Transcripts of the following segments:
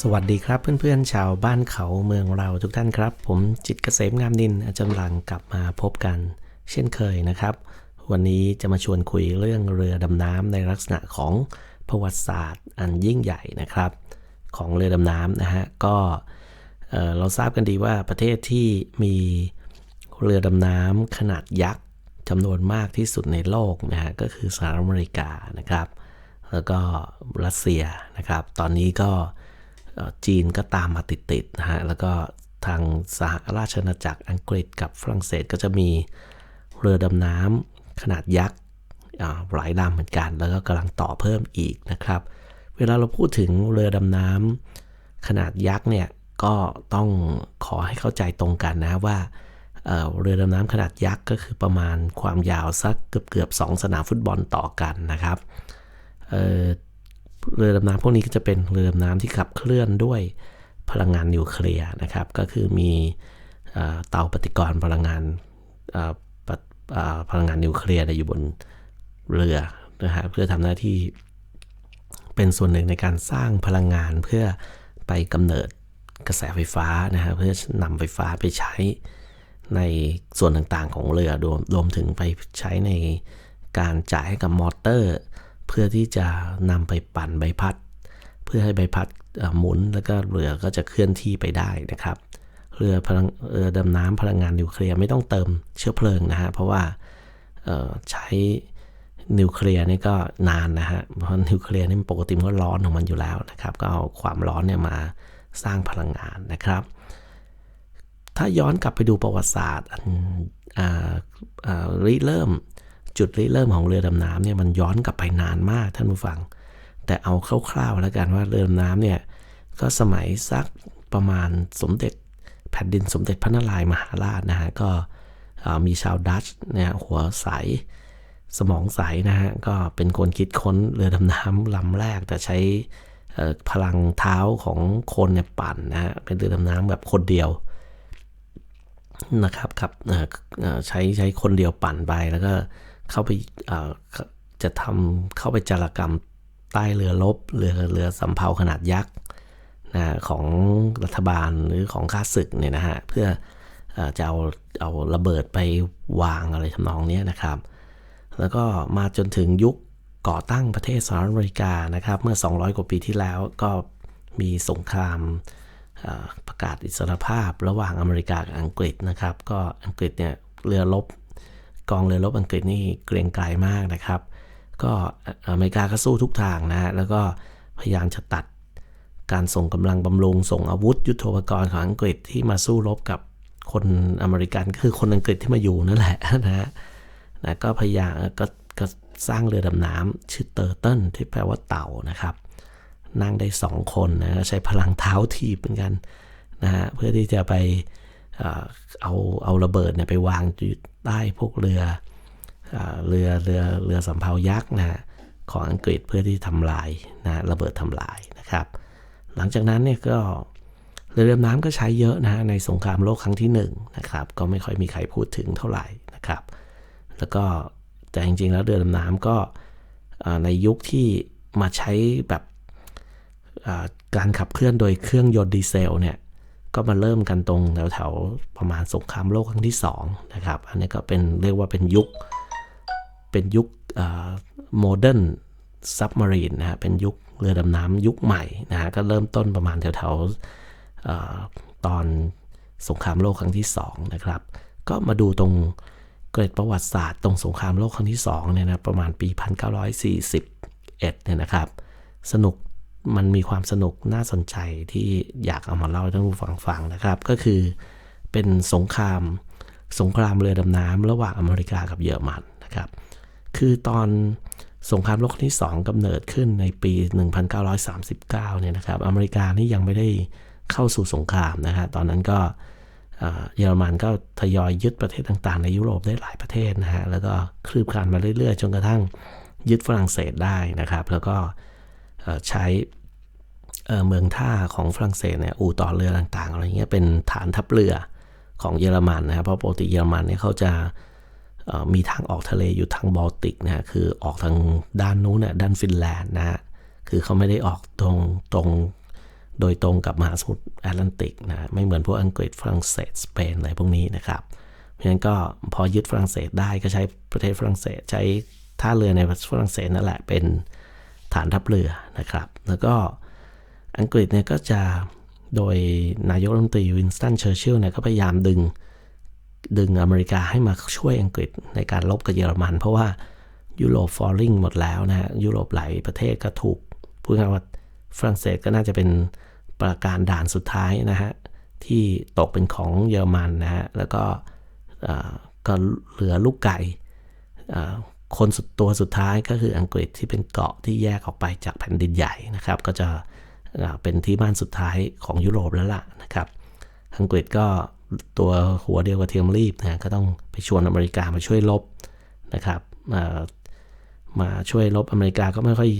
สวัสดีครับเพื่อนๆชาวบ้านเขาเมืองเราทุกท่านครับ ผมจิตเกษมงามนินอาจารย์หลังกลับมาพบกัน เช่นเคยนะครับ วันนี้จะมาชวนคุยเรื่องเรือดำน้ำในลักษณะของประวัติศาสตร์อันยิ่งใหญ่นะครับ ของเรือดำน้ำนะฮะก็เเราทราบกันดีว่าประเทศที่มีเรือดำน้ำขนาดยักษ์จำนวนมากที่สุดในโลกนะฮะก็คือสหรัฐอเมริกานะครับ แล้วก็รัสเซียนะครับ ตอนนี้ก็ จีนก็ตามมาติดๆนะฮะ แล้วก็ทางสหราชอาณาจักรอังกฤษกับฝรั่งเศสก็จะมีเรือดำน้ำขนาดยักษ์หลายลำเหมือนกัน แล้วก็กำลังต่อเพิ่มอีกนะครับ เวลาเราพูดถึงเรือดำน้ำขนาดยักษ์เนี่ยก็ต้องขอให้เข้าใจตรงกันนะว่าเอ่อเรือดำน้ำขนาดยักษ์ก็คือประมาณความยาวสักเกือบเกือบๆสองสนามฟุตบอลต่อกันนะครับ เรือดำน้ำพวกนี้ก็จะเป็นเรือดำน้ำที่ขับเคลื่อนด้วยพลังงานนิวเคลียร์นะครับ ก็คือมีเตาปฏิกรณ์พลังงานพลังงานนิวเคลียร์อยู่บนเรือนะฮะเพื่อทำหน้าที่เป็นส่วนหนึ่งในการสร้างพลังงานเพื่อไปกำเนิดกระแสไฟฟ้านะฮะเพื่อนำไฟฟ้าไปใช้ในส่วนต่างๆของเรือรวมรวมถึงไปใช้ในการจ่ายให้กับมอเตอร์ เพื่อที่จะนำไปปั่นใบพัด เพื่อให้ใบพัดหมุนแล้วก็เรือก็จะเคลื่อนที่ไปได้นะครับ เรือพลังเรือดำน้ำพลังงานนิวเคลียร์ไม่ต้องเติมเชื้อเพลิงนะฮะเพราะว่าใช้นิวเคลียร์นี่ก็นานนะฮะเพราะนิวเคลียร์นี่ปกติมันก็ร้อนของมันอยู่แล้วนะครับ ก็เอาความร้อนเนี่ยมาสร้างพลังงานนะครับ ถ้าย้อนกลับไปดูประวัติศาสตร์ริเริ่ม จุดริเริ่มของเรือดำน้ำเนี่ยมันย้อนกลับไปนานมากท่านผู้ฟัง แต่เอาคร่าวๆแล้วกันว่าเรือดำน้ำเนี่ยก็สมัยสักประมาณสมเด็จแผ่นดินสมเด็จพระนารายณ์มหาราชนะฮะก็มีชาวดัตช์เนี่ยหัวใสสมองใสนะฮะก็เป็นคนคิดค้นเรือดำน้ำลำแรกแต่ใช้พลังเท้าของคนเนี่ยปั่นนะฮะเป็นเรือดำน้ำแบบคนเดียวนะครับครับใช้ใช้คนเดียวปั่นไปแล้วก็ เข้าไปจะทำเข้าไปจารกรรมใต้เรือรบเรือเรือสำเภาขนาดยักษ์นะของรัฐบาลหรือของข้าศึกเนี่ยนะฮะเพื่ออจะเอาเอาระเบิดไปวางอะไรทำนองนี้นะครับ แล้วก็มาจนถึงยุคก่อตั้งประเทศสหรัฐอเมริกานะครับเมื่อ 200 กว่าปีที่แล้วก็มีสงครามประกาศอิสรภาพระหว่างอเมริกากับอังกฤษนะครับ ก็อังกฤษเนี่ยเรือรบ กองเรือรบอังกฤษนี่เกรียงไกรมากนะครับ ก็อเมริกาก็สู้ทุกทางนะฮะแล้วก็พยายามจะตัดการส่งกำลังบำรุงส่งอาวุธ ยุทโธปกรณ์ของอังกฤษที่มาสู้รบกับคนอเมริกันก็คือคนอังกฤษที่มาอยู่นั่นแหละนะฮะนะก็พยายามก็ก็สร้างเรือดำน้ำชื่อเตอร์เติลที่แปลว่าเต่านะครับ นั่งได้สองคนนะใช้พลังเท้าถีบเหมือนกันนะฮะเพื่อที่จะไป เอาเอาระเบิดเนี่ยไปวางอยู่ใต้พวกเรือเอ่อเรือเรือเรือสำเภายักษ์นะของอังกฤษเพื่อที่ทำลายนะระเบิดทำลายนะครับ หลังจากนั้นเนี่ยก็เรือดำน้ำก็ใช้เยอะนะในสงครามโลกครั้งที่หนึ่งนะครับก็ไม่ค่อยมีใครพูดถึงเท่าไหร่นะครับ แล้วก็แต่จริงๆแล้วเรือดำน้ำก็ในยุคที่มาใช้แบบการขับเคลื่อนโดยเครื่องยนต์ดีเซลเนี่ย ก็มาเริ่มกันตรงแถวๆประมาณสงครามโลกครั้งที่สองนะครับอันนี้ก็เป็นเรียกว่าเป็นยุค เป็นยุคโมเดิร์นซับมารีนนะฮะเป็นยุคเรือดำน้ำยุคใหม่นะฮะก็เริ่มต้นประมาณแถวๆตอนสงครามโลกครั้งที่สองนะครับก็มาดูตรงเกร็ดประวัติศาสตร์ตรงสงครามโลกครั้งที่2เนี่ยนะประมาณปี 1941เนี่ยนะครับสนุก มันมีความสนุกน่าสนใจที่อยากเอามาเล่าให้ท่านผู้ฟังฟังนะครับ ก็คือเป็นสงคราม สงครามเรือดำน้ำระหว่างอเมริกากับเยอรมันนะครับ คือตอนสงครามโลกที่ 2กำเนิดขึ้นในปี 1939 เนี่ยนะครับ อเมริกานี่ยังไม่ได้เข้าสู่สงครามนะฮะ ตอนนั้นก็เยอรมันก็ทยอยยึดประเทศต่างๆ ในยุโรปได้หลายประเทศนะฮะ แล้วก็คลืบคลานมาเรื่อยๆ จนกระทั่งยึดฝรั่งเศสได้นะครับ แล้วก็ ใช้เมืองท่าของฝรั่งเศสเนี่ยอู่ต่อเรือต่างๆอะไรเงี้ยเป็นฐานทัพเรือของเยอรมันนะครับเพราะปกติเยอรมันเนี่ยเขาจะมีทางออกทะเลอยู่ทางบอลติกนะฮะคือออกทางด้านนู้นน่ะด้านฟินแลนด์นะฮะคือเขาไม่ได้ออกตรงตรงโดยตรงกับมหาสมุทรแอตแลนติกนะไม่เหมือนพวกอังกฤษฝรั่งเศสสเปนอะไรพวกนี้นะครับ เพราะฉะนั้นก็พอยึดฝรั่งเศสได้ก็ใช้ประเทศฝรั่งเศสใช้ท่าเรือในฝรั่งเศสนั่นแหละเป็น ฐานทัพเรือนะครับ แล้วก็อังกฤษเนี่ยก็จะโดยนายกรัฐมนตรีวินสตันเชอร์ชิลล์เนี่ยก็พยายามดึงดึงอเมริกาให้มาช่วยอังกฤษในการลบกับเยอรมัน เพราะว่ายุโรปฟอลลิ่งหมดแล้วนะฮะยุโรปหลายประเทศก็ถูกพูดง่ายว่าฝรั่งเศสก็น่าจะเป็นประการด่านสุดท้ายนะฮะที่ตกเป็นของเยอรมันนะฮะแล้วก็ก็เหลือลูกไก่ คนสุดตัวสุดท้ายก็คืออังกฤษที่เป็นเกาะที่แยกออกไปจากแผ่นดินใหญ่นะครับ ก็จะเป็นที่บ้านสุดท้ายของยุโรปแล้วล่ะนะครับ อังกฤษก็ตัวหัวเดียวกับเทียมรีบนะก็ต้องไปชวนอเมริกามาช่วยลบนะครับมาช่วยลบอเมริกาก็ไม่ค่อย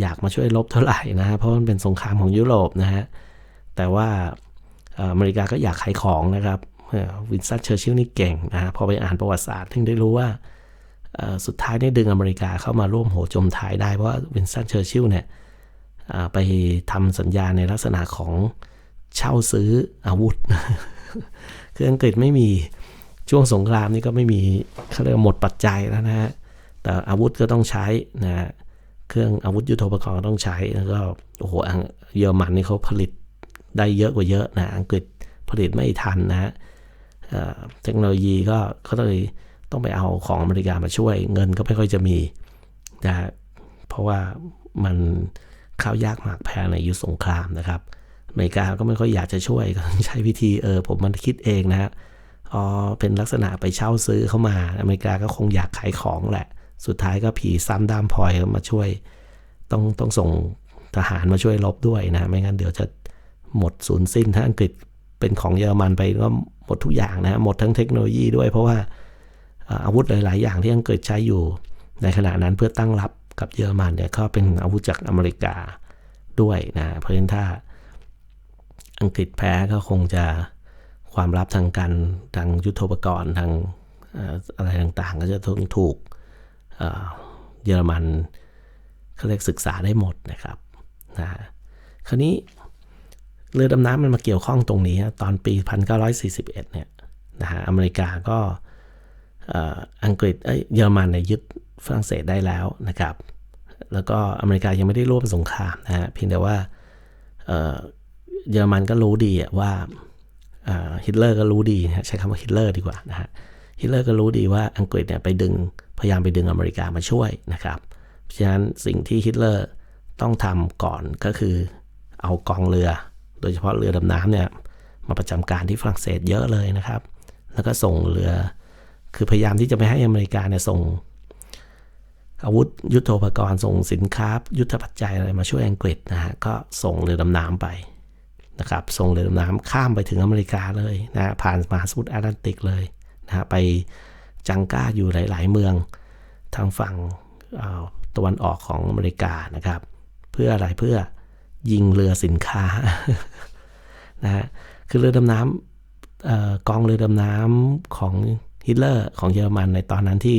อยากมาช่วยลบเท่าไหร่นะเพราะมันเป็นสงครามของยุโรปนะฮะแต่ว่าอเมริกาก็อยากขายของนะครับวินสตันเชอร์ชิลนี่เก่งนะพอไปอ่านประวัติศาสตร์ถึงได้รู้ว่า สุดท้ายได้ดึงอเมริกาเข้ามาร่วมโหจมท้ายได้ เพราะว่าวินสตันเชอร์ชิลเนี่ยไปทำสัญญาในลักษณะของเช่าซื้ออาวุธ คืออังกฤษไม่มีช่วงสงครามนี่ก็ไม่มีเขาเรียกหมดปัจจัยแล้วนะฮะ แต่อาวุธก็ต้องใช้นะเครื่องอาวุธยุโทโธปกรณ์ก็ต้องใช้ แล้วก็โอ้โหเยอรมันนี่เขาผลิตได้เยอะกว่าเยอะนะ อังกฤษผลิตไม่ทันนะเทคโนโลยีก็เขาเลย ต้องไปเอาของอเมริกามาช่วย เงินก็ไม่ค่อยจะมีนะเพราะว่ามันข้าวยากหมากแพงในยุคสงครามนะครับอเมริกาก็ไม่ค่อยอยากจะช่วยก็ใช้วิธีเออผมมันคิดเองนะฮะอ๋อเป็นลักษณะไปเช่าซื้อเข้ามา อเมริกาก็คงอยากขายของแหละ สุดท้ายก็ผีซ้ำดามพลอยมาช่วย ต้องต้องส่งทหารมาช่วยลบด้วยนะ ไม่งั้นเดี๋ยวจะหมดสูญสิ้นถ้าอังกฤษเป็นของเยอรมันไปก็หมดทุกอย่างนะ หมดทั้งเทคโนโลยีด้วยเพราะว่า อาวุธหลาย ๆ อย่างที่อังกฤษใช้อยู่ในขณะนั้นเพื่อตั้งรับกับเยอรมันเนี่ยก็เป็นอาวุธจากอเมริกาด้วยนะเพราะฉะนั้นถ้าอังกฤษแพ้ก็คงจะความลับทางการทางยุทโธปกรณ์ทางอะไรต่างๆ ก็จะต้องถูกเยอรมันเขาเรียกศึกษาได้หมดนะครับนะคราวนี้เรือดำน้ำมันมาเกี่ยวข้องตรงนี้ ตอนปี 1941 เนี่ยนะฮะอเมริกาก็ อังกฤษเอ้ยเยอรมันเนี่ยยึดฝรั่งเศสได้แล้วนะครับ แล้วก็อเมริกายังไม่ได้ร่วมสงครามนะฮะเพียงแต่ว่าเยอรมันก็รู้ดีว่าฮิตเลอร์ก็รู้ดีนะใช้คำว่าฮิตเลอร์ดีกว่านะฮะฮิตเลอร์ก็รู้ดีว่าอังกฤษเนี่ยไปดึงพยายามไปดึงอเมริกามาช่วยนะครับเพราะฉะนั้นสิ่งที่ฮิตเลอร์ต้องทำก่อนก็คือเอากองเรือ โดยเฉพาะเรือดำน้ำเนี่ยมาประจำการที่ฝรั่งเศสเยอะเลยนะครับ แล้วก็ส่งเรือ คือพยายามที่จะไม่ให้อเมริกาเนี่ยส่ง อาวุธยุโทโธปกรณ์ส่งสินค้า ยุทธปัจจัยอะไรมาช่วยอังกฤษนะฮะก็ส่งเรือดำน้ำไปนะครับส่งเรือดำน้ำข้ามไปถึงอเมริกาเลยนะผ่านมหาสมุทรแอตแลนติกเลยนะฮะไปจังก้าอยู่หลาย ๆ เมืองทางฝั่งตะวันออกของอเมริกานะครับ เพื่ออะไรเพื่อยิงเรือสินค้านะฮะคือเรือดำน้ำกองเรือดำน้ำของ ฮิตเลอร์ของเยอรมันในตอนนั้นที่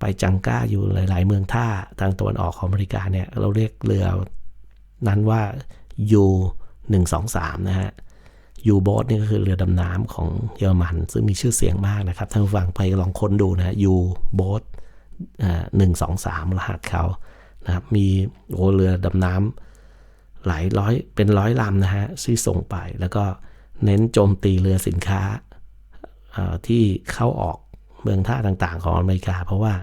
ไปจังก้าอยู่หลาย ๆ เมืองท่าทางตะวันออกของอเมริกาเนี่ยเราเรียกเรือนั้นว่ายู123 นะฮะยูโบสนี่ก็คือเรือดำน้ำของเยอรมัน ซึ่งมีชื่อเสียงมากนะครับท่านฟังไปลองค้นดูนะยูโบสหนึ่งสองสามรหัสเขานะครับมีโอเรือดำน้ำหลายร้อยเป็นร้อยลำนะฮะที่ส่งไป แล้วก็เน้นโจมตีเรือสินค้า ที่เข้าออกเมืองท่าต่างๆ ของอเมริกา เพราะว่า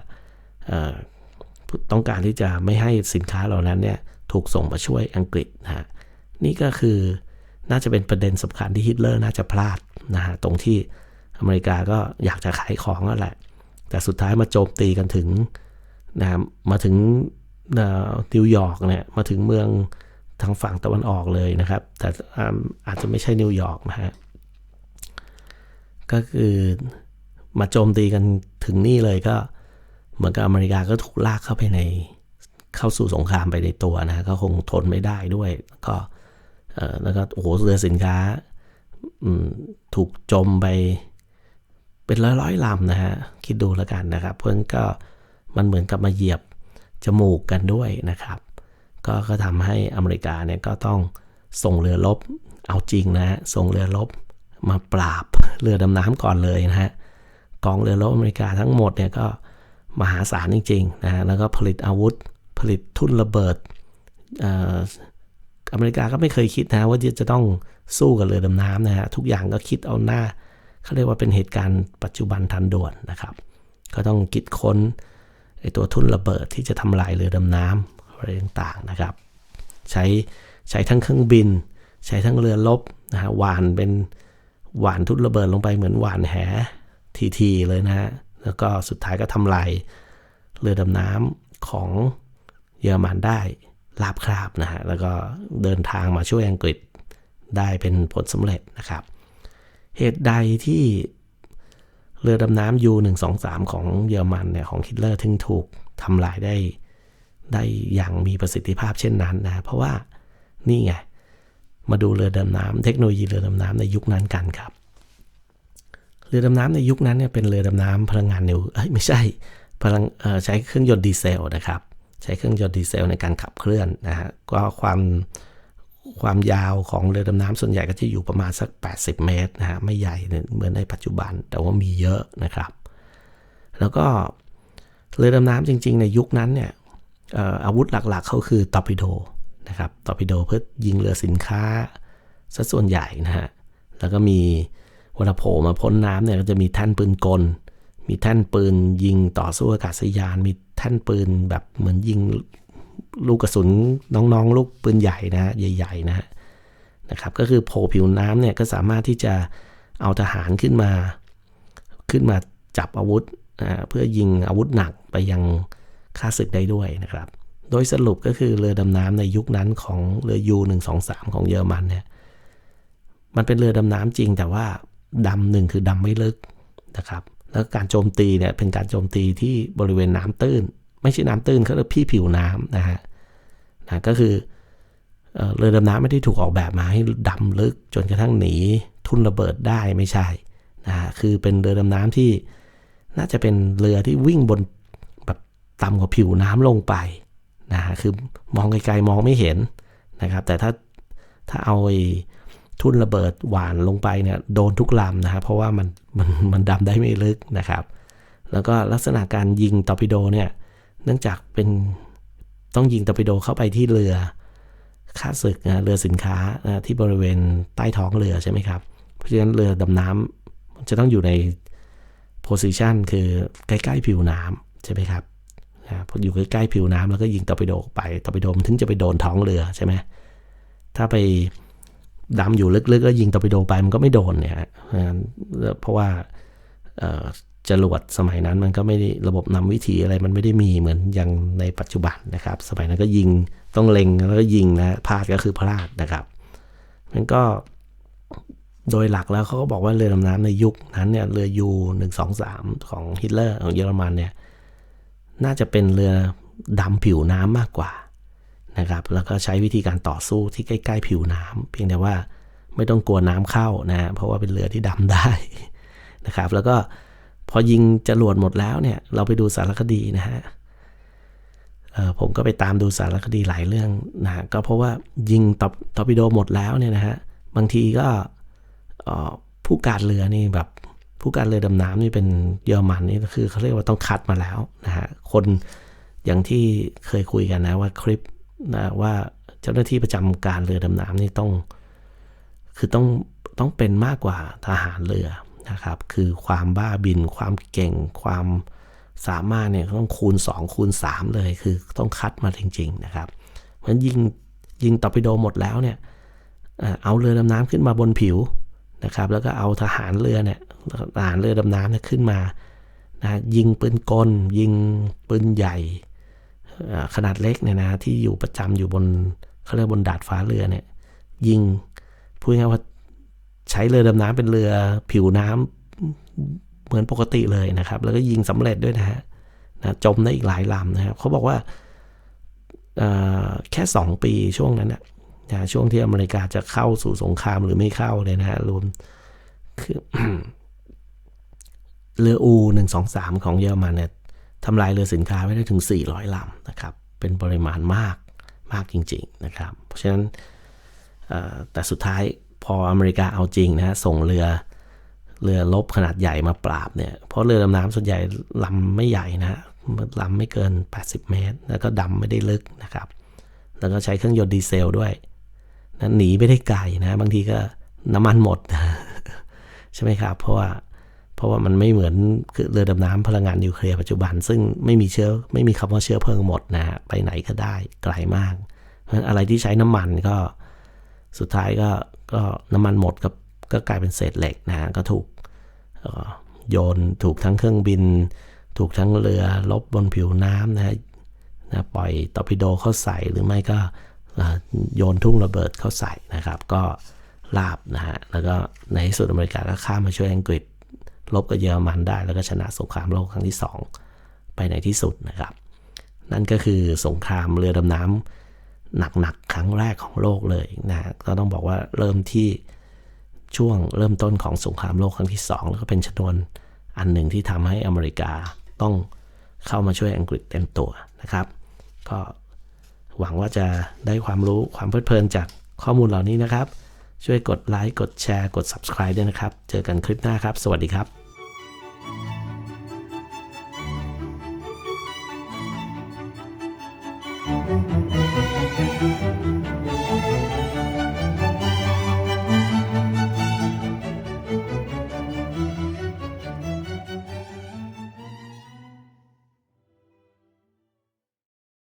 ต้องการที่จะไม่ให้สินค้าเหล่านั้นเนี่ยถูกส่งมาช่วยอังกฤษนะฮะนี่ก็คือน่าจะเป็นประเด็นสำคัญที่ฮิตเลอร์น่าจะพลาดนะฮะตรงที่อเมริกาก็อยากจะขายของนั่นแหละ แต่สุดท้ายมาโจมตีกันถึงนะมาถึงนิวยอร์กเนี่ยมาถึงเมืองทางฝั่งตะวันออกเลยนะครับ แต่อาจจะไม่ใช่นิวยอร์กนะฮะ ก็คือมาโจมตีกันถึงนี่เลยก็เหมือนกับอเมริกาก็ถูกลากเข้าไปในเข้าสู่สงครามไปในตัวนะก็คงทนไม่ได้ด้วย ก็แล้วก็โอ้โหเรือสินค้าถูกจมไปเป็นร้อยร้อยลำนะฮะคิดดูแล้วกันนะครับ เพื่อนก็มันเหมือนกับมาเหยียบจมูกกันด้วยนะครับ ก็ก็ทำให้อเมริกาเนี่ยก็ต้องส่งเรือรบเอาจริงนะฮะส่งเรือรบมาปราบ เรือดำน้ำก่อนเลยนะฮะกองเรือรบอเมริกาทั้งหมดเนี่ยก็มหาศาลจริงๆนะฮะแล้วก็ผลิตอาวุธ ผลิตทุ่นระเบิดอเมริกาก็ไม่เคยคิดนะว่าจะต้องสู้กับเรือดำน้ำนะฮะทุกอย่างก็คิดเอาหน้าเขาเรียกว่าเป็นเหตุการณ์ปัจจุบันทันด่วนนะครับ ก็ต้องคิดค้นไอตัวทุ่นระเบิดที่จะทำลายเรือดำน้ำอะไรต่างๆนะครับ ใช้ใช้ทั้งเครื่องบิน ใช้ทั้งเรือลบนะฮะวานเป็น หวานทุ่นระเบิดลงไปเหมือนหวานแหทีๆเลยนะฮะ แล้วก็สุดท้ายก็ทำลายเรือดำน้ำของเยอรมันได้ลาบคราบนะฮะ แล้วก็เดินทางมาช่วยอังกฤษได้เป็นผลสำเร็จนะครับ เหตุใดที่เรือดำน้ำยู1 2 3ของเยอรมันเนี่ยของฮิตเลอร์ถึงถูกทำลายได้ได้อย่างมีประสิทธิภาพเช่นนั้นนะ เพราะว่านี่ไง มาดูเรือดำน้ำเทคโนโลยีเรือดำน้ำในยุคนั้นกันครับ เรือดำน้ำในยุคนั้นเนี่ยเป็นเรือดำน้ำพลังงานนิวเอ้ยไม่ใช่พลังใช้เครื่องยนต์ดีเซลนะครับ ใช้เครื่องยนต์ดีเซลในการขับเคลื่อนนะฮะก็ความความยาวของเรือดำน้ำส่วนใหญ่ก็จะอยู่ประมาณสัก 80 เมตรนะฮะไม่ใหญ่เหมือนในปัจจุบันแต่ว่ามีเยอะนะครับ แล้วก็เรือดำน้ำจริง ๆ ในยุคนั้นเนี่ยอาวุธหลักๆเขาคือตอร์ปิโด นะครับตอร์ปิโดเพื่อยิงเรือสินค้าซะส่วนใหญ่นะฮะ แล้วก็มีเวลาโผล่มาพ้นน้ำเนี่ยก็จะมีแท่นปืนกล มีแท่นปืนยิงต่อสู้อากาศยาน มีแท่นปืนแบบเหมือนยิงลูกกระสุนน้องๆ ลูกปืนใหญ่นะ ใหญ่ๆนะนะครับ ก็คือโผล่ผิวน้ำเนี่ยก็สามารถที่จะเอาทหารขึ้นมา ขึ้นมาจับอาวุธนะเพื่อยิงอาวุธหนักไปยังค่าศึกได้ด้วยนะครับ โดยสรุปก็คือเรือดำน้ำในยุคนั้นของเรือยู123ของเยอรมันเนี่ย มันเป็นเรือดำน้ำจริงแต่ว่าดำหนึ่งคือดำไม่ลึกนะครับ แล้วการโจมตีเนี่ยเป็นการโจมตีที่บริเวณน้ำตื้น ไม่ใช่น้ำตื้นเขาเรียกพี่ผิวน้ำนะฮะนะก็คือเรือดำน้ำไม่ได้ถูกออกแบบมาให้ดำลึกจนกระทั่งหนีทุ่นระเบิดได้ไม่ใช่นะคือเป็นเรือดำน้ำที่น่าจะเป็นเรือที่วิ่งบนแบบต่ำกว่าผิวน้ำลงไป นะฮะคือมองไกลๆมองไม่เห็นนะครับ แต่ถ้าถ้าเอาไอ้ทุ่นระเบิดหวานลงไปเนี่ยโดนทุกลำนะครับ เพราะว่ามันมันมันดำได้ไม่ลึกนะครับ แล้วก็ลักษณะการยิงตอร์ปิโดเนี่ยเนื่องจากเป็นต้องยิงตอร์ปิโดเข้าไปที่เรือค่าศึกนะเรือสินค้านะที่บริเวณใต้ท้องเรือใช่ไหมครับ เพราะฉะนั้นเรือดำน้ำจะต้องอยู่ในโพซิชันคือใกล้ ๆ ผิวน้ำใช่ไหมครับ นะพออยู่ใกล้ๆผิวน้ำแล้วก็ยิงตอร์ปิโดไปตอร์ปิโดมันถึงจะไปโดนท้องเรือใช่ไหมถ้าไปดำอยู่ลึกๆแล้วยิงตอร์ปิโดไปมันก็ไม่โดนเนี่ยเพราะว่าจรวดสมัยนั้นมันก็ไม่ได้ระบบนำวิถีอะไรมันไม่ได้มีเหมือนอย่างในปัจจุบันนะครับ สมัยนั้นก็ยิงต้องเล็งแล้วก็ยิงนะพลาดก็คือพลาดนะครับมันก็โดยหลักแล้วเขาก็บอกว่าเรือดำน้ำในยุคนั้นเนี่ยเรือยูหนึ่งสองสามของฮิตเลอร์ของเยอรมันเนี่ย น่าจะเป็นเรือดำผิวน้ำมากกว่านะครับ แล้วก็ใช้วิธีการต่อสู้ที่ใกล้ๆผิวน้ำเพียงแต่ว่าไม่ต้องกลัวน้ำเข้านะ เพราะว่าเป็นเรือที่ดำได้นะครับ แล้วก็พอยิงจรวดหมดแล้วเนี่ย เราไปดูสารคดีนะฮะผมก็ไปตามดูสารคดีหลายเรื่องนะ ก็เพราะว่ายิงตอตอปิโดหมดแล้วเนี่ยนะฮะ บางทีก็ผู้การเรือนี่แบบ ผู้การเรือดำน้ำนี่เป็นเยอรมันนี่คือเขาเรียกว่าต้องคัดมาแล้วนะฮะคนอย่างที่เคยคุยกันนะว่าคลิปนะว่าเจ้าหน้าที่ประจำการเรือดำน้ำนี่ต้อง คือต้องต้องเป็นมากกว่าทหารเรือนะครับ คือความบ้าบิน ความเก่ง ความสามารถเนี่ยต้องคูณ 2 คูณ 3 เลย คือต้องคัดมาจริง ๆ นะครับ เพราะยิงยิงตอร์ปิโดหมดแล้วเนี่ยเอาเรือดำน้ำขึ้นมาบนผิวนะครับ แล้วก็เอาทหารเรือเนี่ย ทหารเรือดำน้ำเนี่ยขึ้นมานะยิงปืนกล ยิงปืนใหญ่ขนาดเล็กเนี่ยนะที่อยู่ประจำอยู่บนเขาเรียกบนดาดฟ้าเรือเนี่ย ยิงพูดง่ายว่าใช้เรือดำน้ำเป็นเรือผิวน้ำเหมือนปกติเลยนะครับ แล้วก็ยิงสำเร็จด้วยนะฮะนะจมได้อีกหลายลำนะครับเขาบอกว่าแค่ 2 ปีช่วงนั้นนะนะช่วงที่อเมริกาจะเข้าสู่สงครามหรือไม่เข้าเลยนะฮะรวมคือ เรืออูหนึ่งสองสามของเยอรมันเนี่ยทำลายเรือสินค้าไว้ได้ถึง 400ลำนะครับ เป็นปริมาณมากมากจริง ๆ นะครับ เพราะฉะนั้นแต่สุดท้ายพออเมริกาเอาจริงนะส่งเรือเรือรบขนาดใหญ่มาปราบเนี่ย เพราะเรือดำน้ำส่วนใหญ่ลำไม่ใหญ่นะฮะลำไม่เกิน 80 เมตร แล้วก็ดำไม่ได้ลึกนะครับ แล้วก็ใช้เครื่องยนต์ดีเซลด้วยนะหนีไม่ได้ไกลนะ บางทีก็น้ำมันหมด ใช่ไหมครับ เพราะว่า เพราะว่ามันไม่เหมือนเรือดำน้ำพลังงานนิวเคลียร์ปัจจุบัน ซึ่งไม่มีเชื้อไม่มีคำว่าเชื้อเพลิงหมดนะฮะไปไหนก็ได้ไกลมาก เพราะฉะนั้นอะไรที่ใช้น้ำมันก็สุดท้ายก็ก็น้ำมันหมดก็ก็กลายเป็นเศษเหล็กนะฮะก็ถูกโยนถูกทั้งเครื่องบิน ถูกทั้งเรือลบบนผิวน้ำนะฮะนะปล่อยตอร์ปิโดเข้าใส่หรือไม่ก็โยนทุ่งระเบิดเข้าใส่นะครับ ก็ลาบนะฮะแล้วก็ในที่สุดอเมริกาก็ข้ามมาช่วยอังกฤษ ลบกับเยอรมันได้ แล้วก็ชนะสงครามโลกครั้งที่ 2 ไปในที่สุดนะครับ นั่นก็คือสงครามเรือดำน้ำหนักๆครั้งแรกของโลกเลยนะก็ต้องบอกว่าเริ่มที่ช่วงเริ่มต้นของสงครามโลกครั้งที่ 2 แล้วก็เป็นชนวนอันหนึ่งที่ทำให้อเมริกาต้องเข้ามาช่วยอังกฤษเต็มตัวนะครับ ก็หวังว่าจะได้ความรู้ความเพลิดเพลินจากข้อมูลเหล่านี้นะครับ ช่วยกดไลค์กดแชร์กด subscribe ด้วยนะครับ เจอกันคลิปหน้าครับ สวัสดีครับ